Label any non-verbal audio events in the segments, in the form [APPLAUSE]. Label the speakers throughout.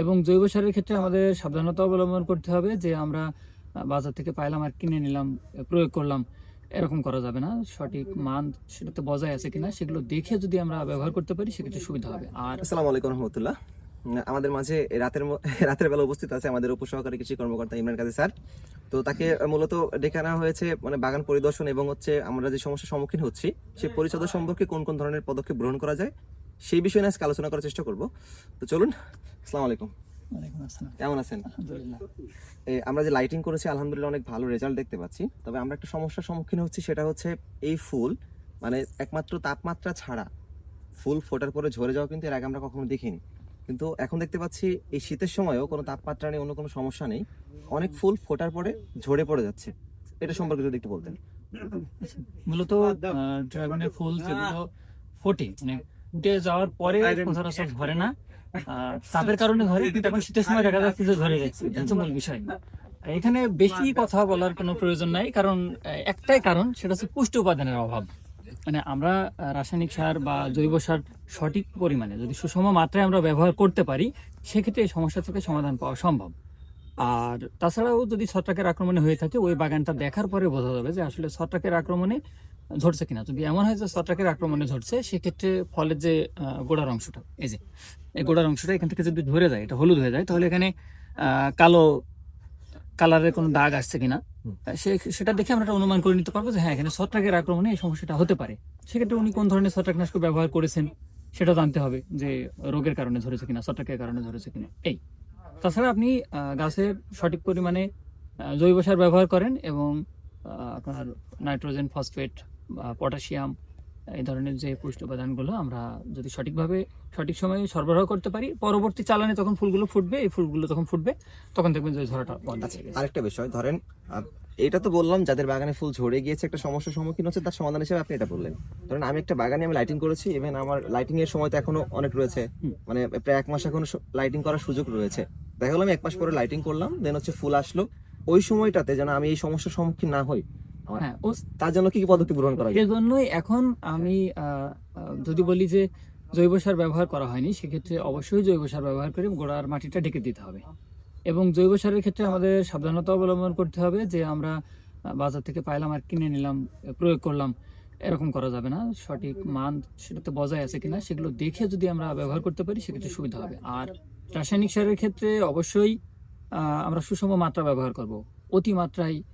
Speaker 1: এবং জৈব সারের ক্ষেত্রে আমাদের সাবধানতা অবলম্বন করতে হবে যে আমরা বাজার থেকে পাইলাম আর কিনে নিলাম প্রয়োগ করলাম এরকম করা যাবে না। সঠিক মান সেটাতে বজায় আছে কিনা সেগুলো দেখে যদি আমরা ব্যবহার করতে পারি সেক্ষেত্রে সুবিধা হবে। আর
Speaker 2: আসসালামু আলাইকুম রহমতুল্লাহ। আমাদের মাঝে রাতের [LAUGHS] রাতের বেলা উপস্থিত আছে আমাদের উপসহকারী কৃষি কর্মকর্তা ইমরান কাজী স্যার। তো তাকে মূলত ডেকে আনা হয়েছে মানে বাগান পরিদর্শন এবং হচ্ছে আমরা যে সমস্যার সম্মুখীন হচ্ছি সেই পরিচর্যা সম্পর্কে কোন কোন ধরনের পদক্ষেপ গ্রহণ করা যায় সেই বিষয়ে নিয়ে আজকে আলোচনা করার চেষ্টা করব। তো চলুন আসসালামু আলাইকুম। কেমন আছেন?
Speaker 1: আলহামদুলিল্লাহ।
Speaker 2: আমরা যে লাইটিং করেছি আলহামদুলিল্লাহ অনেক ভালো রেজাল্ট দেখতে পাচ্ছি। তবে আমরা একটা সমস্যার সম্মুখীন হচ্ছি সেটা হচ্ছে এই ফুল মানে একমাত্র তাপমাত্রা ছাড়া ফুল ফোটার পরে ঝরে যাওয়া কিন্তু এর আগে আমরা কখনো দেখিনি। কিন্তু এখন দেখতে পাচ্ছি এই শীতের সময়ও কোনো তাপমাত্রা নেই অন্য কোনো সমস্যা নেই। অনেক ফুল ফোটার পরে ঝরে পড়ে যাচ্ছে। এটা সম্পর্কে যদি একটু বলতেন।
Speaker 1: মূলত ড্রাগনের ফুল যেগুলো ফোটে মানে ফুটে যাওয়ার পরে সচরাচর ধরে না। তাপের কারণে ধরে কিন্তু এখন শীতের সময় দেখা যাচ্ছে যে ধরে যাচ্ছে এটা হচ্ছে মূল বিষয়। এখানে বেশি কথা বলার কোনো প্রয়োজন নাই কারণ একটাই কারণ সেটা হচ্ছে পুষ্টি উপাদানের অভাব। মানে আমরা রাসায়নিক সার বা জৈব সার সঠিক পরিমাণে যদি সুষম মাত্রায় আমরা ব্যবহার করতে পারি সেক্ষেত্রে এই সমস্যা থেকে সমাধান পাওয়া সম্ভব। আর তাছাড়াও যদি ছত্রাকের আক্রমণে হয়ে থাকে ওই বাগানটা দেখার পরে বোঝা যাবে যে আসলে ছত্রাকের আক্রমণে ঝরছে কিনা? যদি এমন হয় যে ছত্রাকের আক্রমণে ঝরছে সেক্ষেত্রে ফলের যে গোড়ার অংশটা এই যে এই গোড়ার অংশটা এখান থেকে যদি ধরে যায় এটা হলুদ হয়ে যায় তাহলে এখানে কালো কালারের কোনো দাগ আসছে কিনা। সে সেটা দেখে আমরা অনুমান করে নিতে পারব যে হ্যাঁ এখানে ছত্রাকের আক্রমণে এই সমস্যাটা হতে পারে। সেক্ষেত্রে উনি কোন ধরনের ছত্রাকনাশক ব্যবহার করেছেন সেটা জানতে হবে যে রোগের কারণে ধরেছে কিনা ছত্রাকের কারণে ধরেছে কিনা এই। তাছাড়া আপনি গাছের সঠিক পরিমাণে জৈব সার ব্যবহার করেন এবং আপনার নাইট্রোজেন ফসফেট পটাশিয়াম এই ধরনের যে পুষ্টি উপাদানগুলো আমরা যদি সঠিকভাবে সঠিক সময়ে সরবরাহ করতে পারি পরবর্তী চালানে তখন ফুলগুলো ফুটবে এই ফুলগুলো তখন ফুটবে তখন দেখবেন যে ঝরাটা বন্ধ হয়ে গেছে।
Speaker 2: আরেকটা বিষয় ধরেন এটা তো বললাম যাদের বাগানে ফুল ঝরে গিয়েছে একটা সমস্যার সম্মুখীন হচ্ছে তার সমাধান হিসেবে আপনি এটা বললেন। ধরেন আমি একটা বাগানে আমি লাইটিং করেছি ইভেন আমার লাইটিং এর সময় তো এখনও অনেক রয়েছে। মানে প্রায় এক মাস এখনও লাইটিং করার সুযোগ রয়েছে। দেখা গেলো আমি এক মাস পরে লাইটিং করলাম দেন হচ্ছে ফুল আসলো। ওই সময়টাতে যেন আমি এই সমস্যার সম্মুখীন না হই
Speaker 1: হ্যাঁ
Speaker 2: তার জন্য কি কি পদক্ষেপ গ্রহণ করা
Speaker 1: এর জন্যই এখন আমি যদি বলি যে জৈব সার ব্যবহার করা হয়নি সেক্ষেত্রে অবশ্যই জৈব সার ব্যবহার করে গোড়ার মাটিটা ঢেকে দিতে হবে। এবং জৈব সারের ক্ষেত্রে আমাদের সাবধানতা অবলম্বন করতে হবে যে আমরা বাজার থেকে পাইলাম আর কিনে নিলাম প্রয়োগ করলাম এরকম করা যাবে না। সঠিক মান সেটাতে বজায় আছে কিনা সেগুলো দেখে যদি আমরা ব্যবহার করতে পারি সেক্ষেত্রে সুবিধা হবে। আর রাসায়নিক সারের ক্ষেত্রে অবশ্যই আহ, আমরা সুষম মাত্রা ব্যবহার করব অতি মাত্রায় আহ,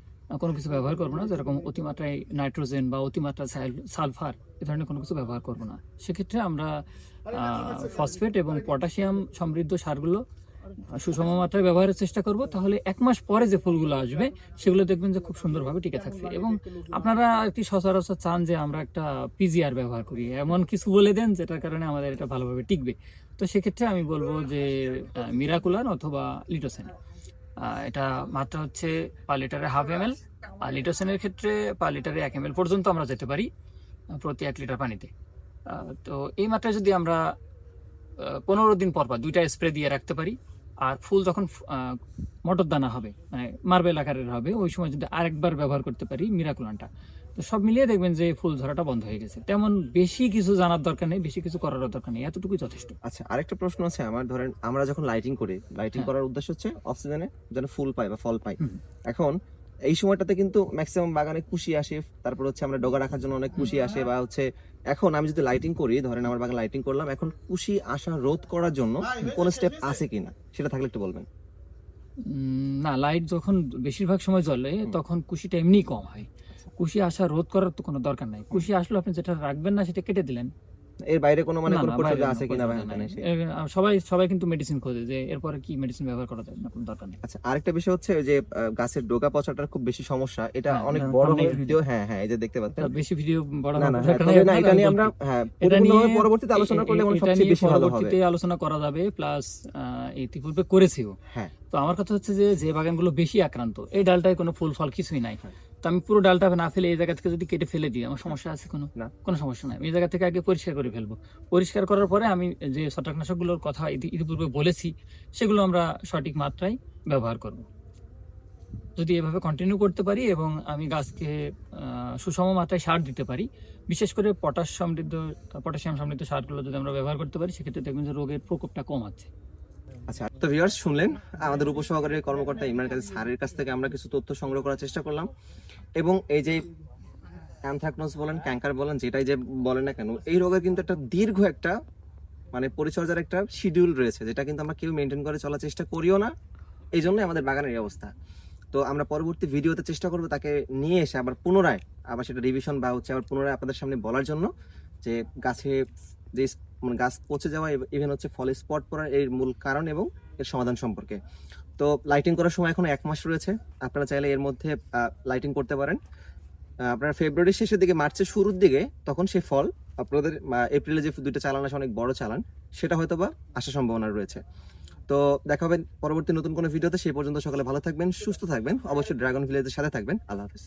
Speaker 1: কোনো কিছু ব্যবহার করব না, যেরকম অতিমাত্রায় নাইট্রোজেন বা অতিমাত্রা সালফার, এ ধরনের কোনো কিছু ব্যবহার করব না। সেক্ষেত্রে আমরা ফসফেট এবং পটাশিয়াম সমৃদ্ধ সারগুলো সুষম মাত্রায় ব্যবহারের চেষ্টা করব। তাহলে এক মাস পরে যে ফুলগুলো আসবে, সেগুলো দেখবেন যে খুব সুন্দরভাবে টিকে থাকছে এবং আপনারা একটি সচরাচর চান যে আমরা একটা পিজিআর ব্যবহার করি, এমন কিছু বলে দেন যেটার কারণে আমাদের এটা ভালোভাবে টিকবে। তো সেক্ষেত্রে আমি বলব যে মিরাকুলার অথবা লিটোসেন এটা মাত্রা হচ্ছে পার লিটারে হাফ এম এল আর লিটোসেনের ক্ষেত্রে পার লিটারে এক এম এল পর্যন্ত আমরা যেতে পারি প্রতি এক লিটার পানিতে। তো এই মাত্রায় যদি আমরা পনেরো দিন পর পর দুইটা স্প্রে দিয়ে রাখতে পারি, আর ফুল যখন মটর দানা হবে মানে মার্বেল আকারের হবে, ওই সময় যদি আরেকবার ব্যবহার করতে পারি মিরাকুলানটা তো সব মিলিয়ে দেখবেন যে ফুল ধরাটা বন্ধ হয়ে গেছে। তেমন বেশি কিছু জানার দরকার নেই বেশি কিছু করার দরকার নেই এতটুকুই যথেষ্ট।
Speaker 2: আচ্ছা আরেকটা প্রশ্ন আছে আমার ধরেন আমরা যখন লাইটিং করি লাইটিং
Speaker 1: হ্যাঁ।
Speaker 2: করার উদ্দেশ্য হচ্ছে অফ সিজনে যেন ফুল পাই বা ফল পাই। এখন এই সময়টাতে কিন্তু ম্যাক্সিমাম বাগানে কুশি আসে তারপর হচ্ছে আমরা ডগা রাখার জন্য অনেক কুশি আসে বা হচ্ছে এখন আমি যদি লাইটিং করি ধরেন আমার বাগানে লাইটিং করলাম এখন কুশি আসা রোধ করার জন্য কোন স্টেপ আছে কিনা? সেটা থাকলে একটু বলবেন।
Speaker 1: না লাইট যখন বেশিরভাগ সময় জ্বলে তখন কুশিটা এমনি কম হয়। কুশি আসা রোধ করার তো কোনো দরকার নাই। কুশি আসলে আপনি যেটা রাখবেন না সেটা কেটে দিলেন।
Speaker 2: এর বাইরে কোনো মানে কোনো
Speaker 1: বাইরে
Speaker 2: আছে
Speaker 1: কিনা
Speaker 2: হ্যাঁ,
Speaker 1: আহ, সবাই সবাই কিন্তু মেডিসিন খোঁজে যে এরপরে কি মেডিসিন ব্যবহার করা যায় না কোনো দরকার নেই।
Speaker 2: আচ্ছা আরেকটা বিষয় হচ্ছে যে গাছের ডগা পচাটার খুব বেশি সমস্যা। এটা
Speaker 1: হ্যাঁ,
Speaker 2: অনেক
Speaker 1: এটা
Speaker 2: বড় ভিডিও হ্যাঁ হ্যাঁ এই যে দেখতে পাচ্ছেন।
Speaker 1: বেশি ভিডিও বড়
Speaker 2: না না হ্যাঁ, না এটা নিয়ে আমরা হ্যাঁ
Speaker 1: এটা নিয়ে-
Speaker 2: পরবর্তীতে আলোচনা করলে মানে সবচেয়ে বেশি ভালো হবে।
Speaker 1: পরবর্তীতে আলোচনা করা যাবে প্লাস ইতিপূর্বে করেছিও।
Speaker 2: হ্যাঁ।
Speaker 1: তো আমার কথা হচ্ছে যে যে বাগানগুলো বেশি আক্রান্ত এই ডালটায় কোনো ফুল ফল কিছুই নাই। তো আমি পুরো ডালটা না ফেলে এই জায়গা থেকে যদি কেটে ফেলে দিই আমার সমস্যা আছে কোনো?
Speaker 2: না।
Speaker 1: কোনো সমস্যা নাই। আমি এই জায়গা থেকে আগে পরিষ্কার করে ফেলব। পরিষ্কার করার পরে আমি যে ছত্রাকনাশকগুলোর কথা ইতি- ইতিপূর্বে বলেছি সেগুলো আমরা সঠিক মাত্রায় ব্যবহার করব। যদি এভাবে কন্টিনিউ করতে পারি এবং আমি গাছকে সুষম মাত্রায় সার দিতে পারি বিশেষ করে পটাশ সমৃদ্ধ পটাশিয়াম সমৃদ্ধ সারগুলো যদি আমরা ব্যবহার করতে পারি সেক্ষেত্রে দেখবেন যে রোগের প্রকোপটা কম আছে।
Speaker 2: আচ্ছা তো ভিউয়ার্স শুনলেন, আমাদের উপসহকারী কর্মকর্তা ইমরান কাজী স্যারের কাছ থেকে আমরা কিছু তথ্য সংগ্রহ করার চেষ্টা করলাম। এবং এই যে অ্যানথ্রাকনোস বলেন ক্যাঙ্কার বলেন, যেটাই যে বলেন না কেন, এই রোগের কিন্তু একটা দীর্ঘ একটা মানে পরিচর্যার একটা শিডিউল রয়েছে, যেটা কিন্তু আমরা কেউ মেনটেন করে চলার চেষ্টা করিও না। এই জন্যই আমাদের বাগানের এই অবস্থা। তো আমরা পরবর্তী ভিডিওতে চেষ্টা করব তাকে নিয়ে এসে আবার পুনরায়, আবার সেটা রিভিশন বা হচ্ছে আবার পুনরায় আপনাদের সামনে বলার জন্য, যে গাছে যে মানে গাছ পচে যাওয়া ইভেন হচ্ছে ফলে স্পট পড়ার এর মূল কারণ এবং এর সমাধান সম্পর্কে। তো লাইটিং করার সময় এখন এক মাস রয়েছে। আপনারা চাইলে এর মধ্যে লাইটিং করতে পারেন। আপনারা ফেব্রুয়ারির শেষের দিকে মার্চের শুরুর দিকে তখন সেই ফল, আপনাদের এপ্রিলে যে দুইটা চালান আসে, অনেক বড় চালান, সেটা হয়তো বা আসার সম্ভাবনা রয়েছে। তো দেখা হবে পরবর্তী নতুন কোনো ভিডিওতে, সেই পর্যন্ত সকালে ভালো থাকবেন, সুস্থ থাকবেন। অবশ্যই ড্রাগন ভিলেজের সাথে থাকবেন। আল্লাহ হাফিজ।